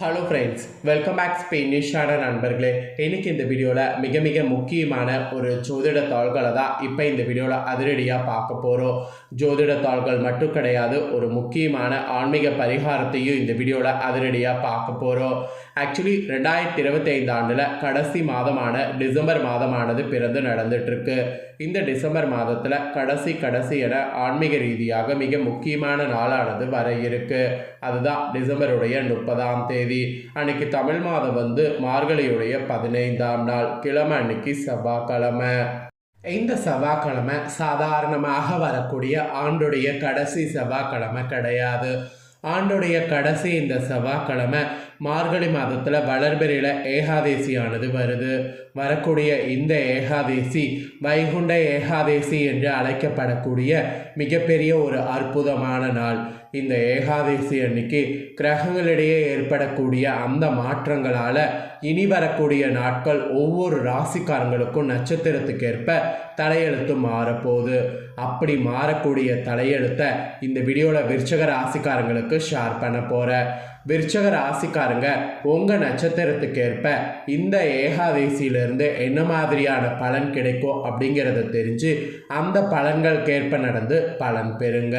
Hello friends welcome back ஸ்பெயினிஷான நண்பர்களே. இன்றைக்கி இந்த வீடியோவில் மிக மிக முக்கியமான ஒரு ஜோதிட தாள்களை தான் இப்போ இந்த வீடியோவில் அதிரடியாக பார்க்க போகிறோம் ஜோதிட தாள்கள் மட்டும் கிடையாது ஒரு முக்கியமான ஆன்மீக பரிகாரத்தையும் இந்த வீடியோவில் அதிரடியாக பார்க்க போகிறோம் ஆக்சுவலி ரெண்டாயிரத்தி இருபத்தைந்து ஆண்டில் கடைசி மாதமான டிசம்பர் மாதமானது பிறந்து நடந்துட்டுருக்கு. இந்த டிசம்பர் மாதத்தில் கடைசி கடைசி என ஆன்மீக ரீதியாக மிக முக்கியமான நாளானது வர இருக்கு. அதுதான் டிசம்பருடைய முப்பதாம் தேதி. அன்னைக்கு தமிழ் மாதம் வந்து மார்கழியுடைய பதினைந்தாம் நாள் கிழமை அன்னைக்கு செவ்வாய்க்கிழமை. இந்த செவ்வாய்க்கிழமை சாதாரணமாக வரக்கூடிய ஆண்டுடைய கடைசி செவ்வாய்க்கிழமை கிடையாது. ஆண்டுடைய கடைசி இந்த செவ்வாய்க்கிழமை மார்கழி மாதத்தில் வளர்பிறையில் ஏகாதேசியானது வருது. வரக்கூடிய இந்த ஏகாதேசி வைகுண்ட ஏகாதேசி என்று அழைக்கப்படக்கூடிய மிகப்பெரிய ஒரு அற்புதமான நாள். இந்த ஏகாதசி அன்னைக்கு கிரகங்களிடையே ஏற்படக்கூடிய அந்த மாற்றங்களால் இனி வரக்கூடிய நாட்கள் ஒவ்வொரு ராசிக்காரங்களுக்கும் நட்சத்திரத்துக்கு ஏற்ப தலையெழுத்து மாறப்போகுது. அப்படி மாறக்கூடிய தலையெழுத்தை இந்த வீடியோவில் விருச்சக ராசிக்காரங்களுக்கு ஷேர் பண்ண போகிறேன் விருச்சக ராசிக்காரங்க உங்கள் நட்சத்திரத்துக்கு ஏற்ப இந்த ஏகாதேசியிலிருந்து என்ன மாதிரியான பலன் கிடைக்கும் அப்படிங்கிறத தெரிஞ்சு அந்த பலன்களுக்கேற்ப நடந்து பலன் பெறுங்க.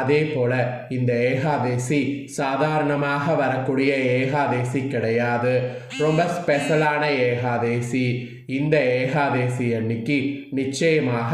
அதே போல் இந்த ஏகாதேசி சாதாரணமாக வரக்கூடிய ஏகாதேசி கிடையாது. ரொம்ப ஸ்பெஷலான ஏகாதேசி. இந்த ஏகாதேசி அன்னைக்கு நிச்சயமாக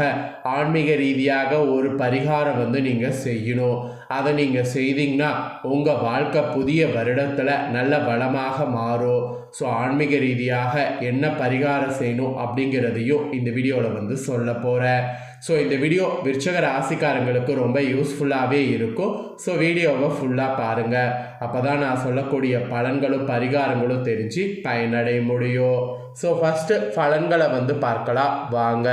ஆன்மீக ரீதியாக ஒரு பரிகாரம் வந்து நீங்கள் செய்யணும். அதை நீங்கள் செய்தீங்கன்னா உங்கள் வாழ்க்கை புதிய வருடத்தில் நல்ல பலமாக மாறும். ஸோ ஆன்மீக ரீதியாக என்ன பரிகாரம் செய்யணும் அப்படிங்கிறதையும் இந்த வீடியோவில் வந்து சொல்ல போகிறேன் ஸோ இந்த வீடியோ விருச்சக ராசிக்காரங்களுக்கு ரொம்ப யூஸ்ஃபுல்லாகவே இருக்கும். ஸோ வீடியோவை ஃபுல்லாக பாருங்கள் அப்போ தான் நான் சொல்லக்கூடிய பலன்களும் பரிகாரங்களும் தெரிஞ்சு பயனடைய முடியும். ஸோ ஃபஸ்ட்டு பலன்களை வந்து பார்க்கலாம். வாங்க.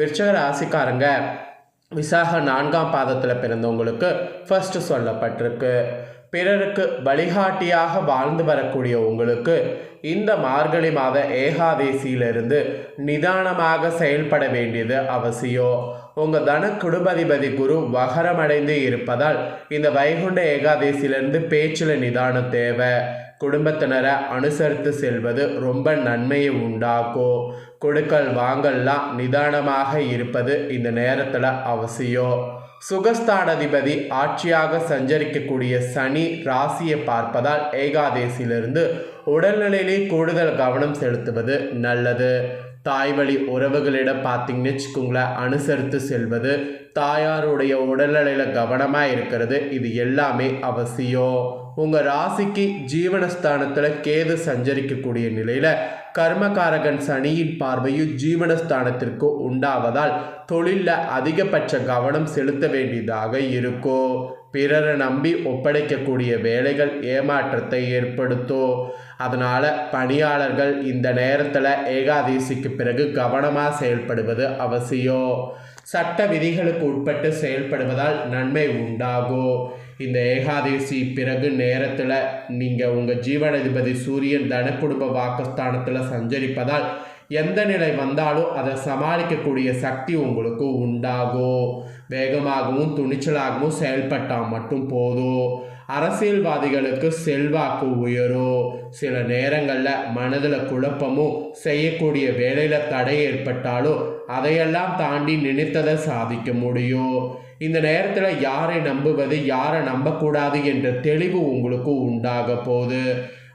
விருச்சக ராசிக்காரங்க விசாக நான்காம் பாதத்தில் பிறந்தவங்களுக்கு ஃபஸ்ட்டு சொல்லப்பட்டிருக்கு. பிறருக்கு வழிகாட்டியாக வாழ்ந்து வரக்கூடிய உங்களுக்கு இந்த மார்கழி மாத ஏகாதேசியிலிருந்து நிதானமாக செயல்பட வேண்டியது அவசியம். உங்கள் தன குடும்பதிபதி குரு வகரமடைந்து இருப்பதால் இந்த வைகுண்ட ஏகாதேசியிலிருந்து பேச்சில் நிதானம் தேவை. குடும்பத்தினரை அனுசரித்து செல்வது ரொம்ப நன்மையை உண்டாக்கும். கொடுக்கல் வாங்கல்லாம் நிதானமாக இருப்பது இந்த நேரத்தில் அவசியம். சுகஸ்தானாதிபதி ஆட்சியாக சஞ்சரிக்கக்கூடிய சனி ராசியை பார்ப்பதால் ஏகாதேசியிலிருந்து உடல்நிலையிலே கூடுதல் கவனம் செலுத்துவது நல்லது. தாய்வழி உறவுகளிடம் பார்த்தீங்கன்னு வச்சுக்கோங்களேன். அனுசரித்து செல்வது தாயாருடைய உடல்நிலையில் கவனமாக இருக்கிறது. இது எல்லாமே அவசியம். உங்கள் ராசிக்கு ஜீவனஸ்தானத்தில் கேது சஞ்சரிக்கக்கூடிய நிலையில் கர்மகாரகன் சனியின் பார்வையும் ஜீவனஸ்தானத்திற்கு உண்டாவதால் தொழிலில் அதிகபட்ச கவனம் செலுத்த வேண்டியதாக இருக்கும். பிறரை நம்பி ஒப்படைக்கக்கூடிய வேலைகள் ஏமாற்றத்தை ஏற்படுத்தும். அதனால் பணியாளர்கள் இந்த நேரத்தில் ஏகாதேசிக்கு பிறகு கவனமாக செயல்படுவது அவசியம். சட்ட விதிகளுக்கு உட்பட்டு செயல்படுவதால் நன்மை உண்டாகும் இந்த ஏகாதசி பிறகு நேரத்தில் நீங்கள் உங்கள் ஜீவனாதிபதி சூரியன் தனக்குடும்ப வாக்குஸ்தானத்தில் சஞ்சரிப்பதால் எந்த நிலை வந்தாலும் அதை சமாளிக்கக்கூடிய சக்தி உங்களுக்கு உண்டாகும் வேகமாகவும் துணிச்சலாகவும் செயல்பட்டால் மட்டும் போதும் அரசியல்வாதிகளுக்கு செல்வாக்கு உயரும் சில நேரங்களில் மனதில் குழப்பமும் செய்யக்கூடிய வேலையில் தடை ஏற்பட்டாலும் அதையெல்லாம் தாண்டி நினைத்ததை சாதிக்க முடியும். இந்த நேரத்தில் யாரை நம்புவது யாரை நம்பக்கூடாது என்ற தெளிவு உங்களுக்கு உண்டாக போகுது.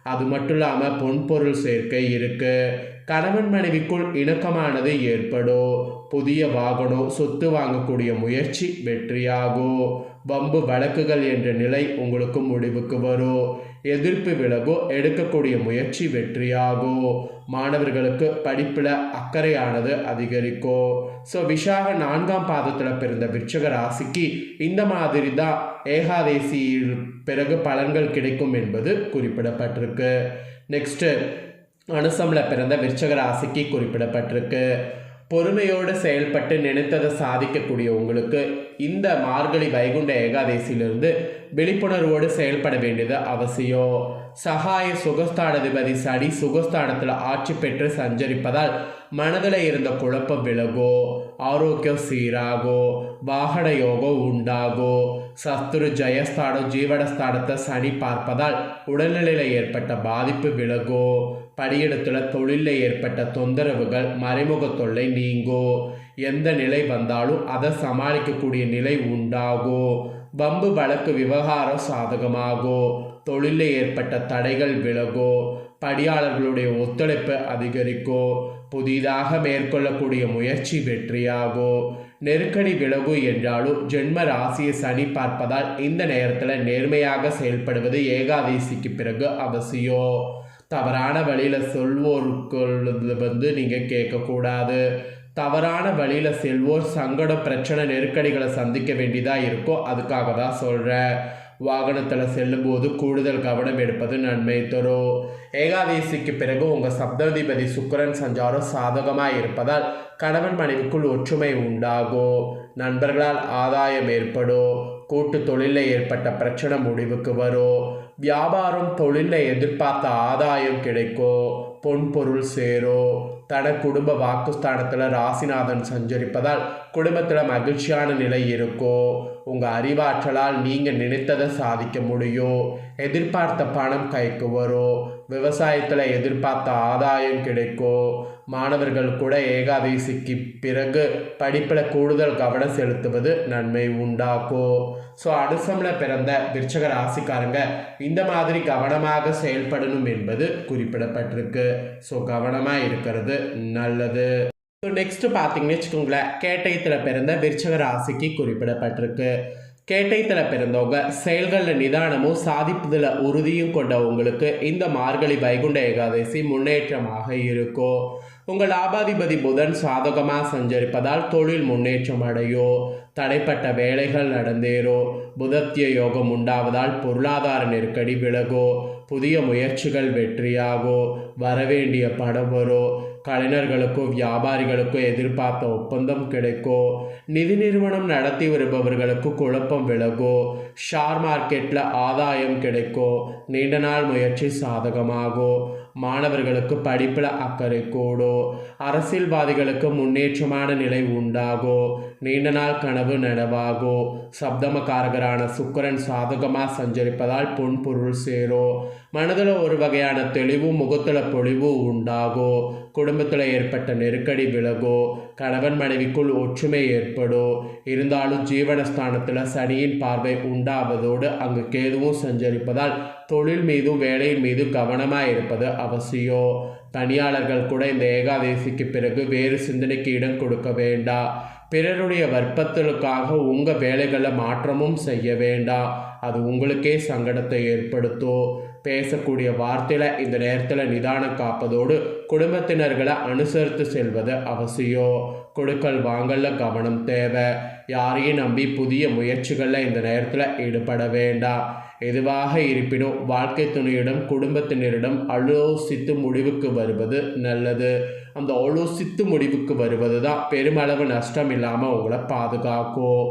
அது மட்டும் இல்லாமல் பொன்பொருள் சேர்க்கை இருக்குது கணவன் மனைவிக்குள் இணக்கமானது ஏற்படும் புதிய வாகனம் சொத்து வாங்கக்கூடிய முயற்சி வெற்றியாகும் வம்பு வழக்குகள் என்ற நிலை உங்களுக்கு முடிவுக்கு வரும் எதிர்ப்பு விலகும் எடுக்கக்கூடிய முயற்சி வெற்றியாகும் மாணவர்களுக்கு படிப்பில் அக்கறையானது அதிகரிக்கும் ஸோ விஷாக நான்காம் பாதத்தில் பிறந்த விருச்சக ராசிக்கு இந்த மாதிரி தான் ஏகாதேசியில் பிறகு பலன்கள் கிடைக்கும் என்பது குறிப்பிடப்பட்டிருக்கு. நெக்ஸ்ட்டு அனுசமில் பிறந்த விருச்சக ராசிக்கு குறிப்பிடப்பட்டிருக்கு. பொறுமையோடு செயல்பட்டு நினைத்ததை சாதிக்கக்கூடிய உங்களுக்கு இந்த மார்கழி வைகுண்ட ஏகாதேசியிலிருந்து விழிப்புணர்வோடு செயல்பட வேண்டியது அவசியம். சகாய சுகஸ்தானாதிபதி சனி சுகஸ்தானத்தில் ஆட்சி பெற்று சஞ்சரிப்பதால் மனதில் இருந்த குழப்பம் விலகோ ஆரோக்கியம் சீராகோ வாகன யோகம் உண்டாகோ சத்துரு ஜெயஸ்தானம் ஜீவனஸ்தானத்தை சனி பார்ப்பதால் உடல்நிலையில் ஏற்பட்ட பாதிப்பு விலகோ பணியிடத்தில் தொழிலில் ஏற்பட்ட தொந்தரவுகள் மறைமுக தொல்லை நீங்கோ? எந்த நிலை வந்தாலும் அதை சமாளிக்கக்கூடிய நிலை உண்டாகோ? பம்பு வழக்கு விவகாரம் சாதகமாகோ? தொழிலில் ஏற்பட்ட தடைகள் விலகோ? பணியாளர்களுடைய ஒத்துழைப்பு அதிகரிக்கோ? புதிதாக மேற்கொள்ளக்கூடிய முயற்சி வெற்றியாகும் நெருக்கடி விலகு என்றாலும் ஜென்ம ராசியை சனி பார்ப்பதால் இந்த நேரத்தில் நேர்மையாக செயல்படுவது ஏகாதேசிக்கு பிறகு அவசியம். தவறான வழியில் சொல்வோருக்கு வந்து நீங்கள் கேட்கக்கூடாது. தவறான வழியில் செல்வோர் சங்கட பிரச்சனை நெருக்கடிகளை சந்திக்க வேண்டியதாக இருக்கோ அதுக்காக தான் சொல்கிறேன் வாகனத்தில் செல்லும்போது கூடுதல் கவனம் எடுப்பது நன்மை தரும் ஏகாதேசிக்கு பிறகு உங்கள் சப்தாதிபதி சுக்கரன் சஞ்சாரம் சாதகமாக இருப்பதால் கணவன் மனைவிக்குள் ஒற்றுமை உண்டாகும் நண்பர்களால் ஆதாயம் ஏற்படும் கூட்டு தொழிலில் ஏற்பட்ட பிரச்சனை முடிவுக்கு வரும் வியாபாரம் தொழிலில் எதிர்பார்த்த ஆதாயம் கிடைக்கும் பொன் பொருள் சேரும் தன குடும்ப வாக்குஸ்தானத்தில் ராசிநாதன் சஞ்சரிப்பதால் குடும்பத்தில் மகிழ்ச்சியான நிலை இருக்கோ உங்கள் அறிவாற்றலால் நீங்கள் நினைத்ததை சாதிக்க முடியும் எதிர்பார்த்த பணம் கைக்கு வரும் விவசாயத்தில் எதிர்பார்த்த ஆதாயம் கிடைக்கும் மாணவர்கள் கூட ஏகாதசிக்கு பிறகு படிப்பில் கூடுதல் கவனம் செலுத்துவது நன்மை உண்டாக்கும் ஸோ அனுசமில் பிறந்த விருச்சக ராசிக்காரங்க இந்த மாதிரி கவனமாக செயல்படணும் என்பது குறிப்பிடப்பட்டிருக்கு. ஸோ கவனமாக இருக்கிறது நல்லது. ஸோ நெக்ஸ்ட்டு பார்த்தீங்கன்னு வச்சுக்கோங்களேன் கேட்டயத்தில் பிறந்த விருச்சக ராசிக்கு குறிப்பிடப்பட்டிருக்கு. கேட்டயத்தில் பிறந்தவங்க செயல்களில் நிதானமும் சாதிப்பதில் உறுதியும் கொண்ட உங்களுக்கு இந்த மார்கழி வைகுண்ட ஏகாதசி முன்னேற்றமாக இருக்கும் உங்கள் ஆபாதிபதி புதன் சாதகமாக சஞ்சரிப்பதால் தொழில் முன்னேற்றம் அடையோ. தடைப்பட்ட வேலைகள் நடந்தேறோ. புதத்திய யோகம் உண்டாவதால் பொருளாதார நெருக்கடி விலகோ. புதிய முயற்சிகள் வெற்றியாகோ. வரவேண்டிய படம் வரும் கலைஞர்களுக்கோ வியாபாரிகளுக்கோ எதிர்பார்த்த ஒப்பந்தம் கிடைக்கோ. நிதி நிறுவனம் நடத்தி வருபவர்களுக்கு குழப்பம் விலகோ. ஷேர் மார்க்கெட்டில் ஆதாயம் கிடைக்கோ. நீண்ட நாள் முயற்சி சாதகமாகோ. மாணவர்களுக்கு படிப்பில் அக்கறை கூடோ அரசியல்வாதிகளுக்கு முன்னேற்றமான நிலை உண்டாகோ நீண்ட நாள் கனவு நனவாகோ சப்தமக்காரகரான சுக்கரன் சாதகமாக சஞ்சரிப்பதால் பொன் பொருள் சேரோ மனதில் ஒரு வகையான தெளிவும் முகத்தில் பொழிவும் உண்டாகோ குடும்பத்தில் ஏற்பட்ட நெருக்கடி விலகோ கணவன் மனைவிக்குள் ஒற்றுமை ஏற்படோ இருந்தாலும் ஜீவனஸ்தானத்தில் சனியின் பார்வை உண்டாவதோடு அங்கு கேதுவும் சஞ்சரிப்பதால் தொழில் மீதும் வேலையின் மீதும் கவனமாக இருப்பது அவசியம் பணியாளர்கள் கூட இந்த ஏகாதேசிக்கு பிறகு வேறு சிந்தனைக்கு இடம் கொடுக்க வேண்டாம் பிறருடைய வற்பத்தலுக்காக உங்கள் வேலைகளை மாற்றமும் செய்ய வேண்டாம் அது உங்களுக்கே சங்கடத்தை ஏற்படுத்தும். பேசக்கூடிய வார்த்தையில் இந்த நேரத்தில் நிதானம் காப்பதோடு குடும்பத்தினர்களை அனுசரித்து செல்வது அவசியம். கொடுக்கல் வாங்கல கவனம் தேவை. யாரையும் நம்பி புதிய முயற்சிகளில் இந்த நேரத்தில் ஈடுபட வேண்டாம். எதுவாக இருப்பினும் வாழ்க்கை துணையிடம் குடும்பத்தினரிடம் ஆலோசித்து முடிவுக்கு வருவது நல்லது. அந்த ஆலோசித்து முடிவுக்கு வருவது தான் பெருமளவு நஷ்டம் இல்லாமல் உங்களை பாதுகாக்கும்.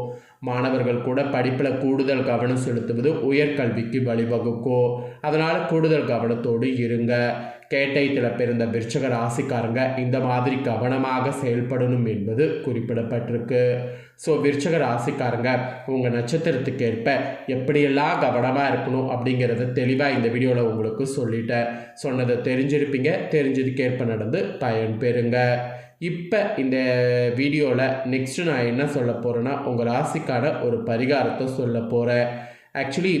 மாணவர்கள் கூட படிப்பில் கூடுதல் கவனம் செலுத்துவது உயர்கல்விக்கு வழிவகுக்கும் அதனால் கூடுதல் கவனத்தோடு இருங்க. கேட்டயத்தில் பிறந்த விருச்சக ராசிக்காரங்க இந்த மாதிரி கவனமாக செயல்படணும் என்பது குறிப்பிடப்பட்டிருக்கு. ஸோ விருச்சக ராசிக்காரங்க உங்கள் நட்சத்திரத்துக்கு ஏற்ப எப்படியெல்லாம் கவனமாக இருக்கணும் அப்படிங்கிறத தெளிவாக இந்த வீடியோவில் உங்களுக்கு சொல்லிட்டேன். சொன்னதை தெரிஞ்சிருப்பீங்க தெரிஞ்சதுக்கேற்ப நடந்து பயன் பெறுங்க. இப்போ இந்த வீடியோவில் நெக்ஸ்ட்டு நான் என்ன சொல்ல போகிறேன்னா உங்கள் ராசிக்கான ஒரு பரிகாரத்தை சொல்ல போகிறேன் ஆக்சுவலி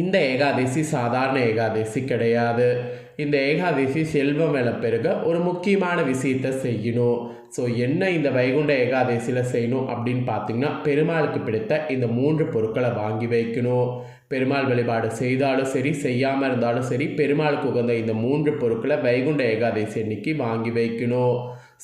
இந்த ஏகாதசி சாதாரண ஏகாதசி கிடையாது. இந்த ஏகாதசி செல்வம் மேலே பெருக ஒரு முக்கியமான விஷயத்தை செய்யணும். ஸோ என்ன இந்த வைகுண்ட ஏகாதசியில் செய்யணும் அப்படின்னு பார்த்தீங்கன்னா பெருமாளுக்கு பிடித்த இந்த மூன்று பொருட்களை வாங்கி வைக்கணும். பெருமாள் வழிபாடு செய்தாலும் சரி செய்யாமல் இருந்தாலும் சரி பெருமாளுக்கு உகந்த இந்த மூன்று பொருட்களை வைகுண்ட ஏகாதசி அன்னைக்கு வாங்கி வைக்கணும்.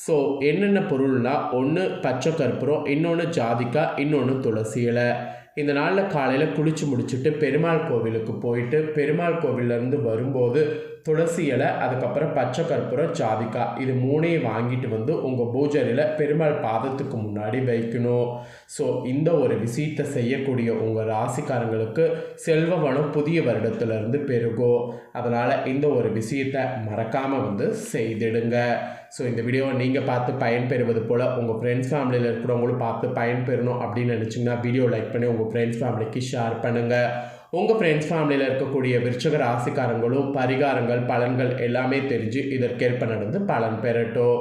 ஸோ என்னென்ன பொருள்னா ஒன்று பச்சை கற்பூரம் இன்னொன்று ஜாதிக்காய் இன்னொன்று துளசி இலை. இந்த நாளில் காலையில் குளித்து முடிச்சுட்டு பெருமாள் கோவிலுக்கு போயிட்டு பெருமாள் கோவிலேருந்து வரும்போது துளசி இலை அதுக்கப்புறம் பச்சை கற்பூரம் ஜாதிக்காய் இது மூணையும் வாங்கிட்டு வந்து உங்கள் பூஜரியில் பெருமாள் பாதத்துக்கு முன்னாடி வைக்கணும். ஸோ இந்த ஒரு விஷயத்தை செய்யக்கூடிய உங்கள் ராசிக்காரங்களுக்கு செல்வ வளம் புதிய வருடத்திலிருந்து பெருகும். அதனால் இந்த ஒரு விஷயத்தை மறக்காமல் வந்து செய்திடுங்க. ஸோ இந்த வீடியோவை நீங்கள் பார்த்து பயன்பெறுவது போல் உங்கள் ஃப்ரெண்ட்ஸ் ஃபேமிலியில் இருக்கிறவங்களும் பார்த்து பயன்பெறணும் அப்படின்னு நினச்சிங்கன்னா வீடியோ லைக் பண்ணி உங்கள் ஃப்ரெண்ட்ஸ் ஃபேமிலிக்கு ஷேர் பண்ணுங்கள் உங்கள் ஃப்ரெண்ட்ஸ் ஃபேமிலியில் இருக்கக்கூடிய விருச்சக ராசிக்காரங்களும் பரிகாரங்கள் பலன்கள் எல்லாமே தெரிஞ்சு இதற்கேற்ப நடந்து பலன் பெறட்டும்.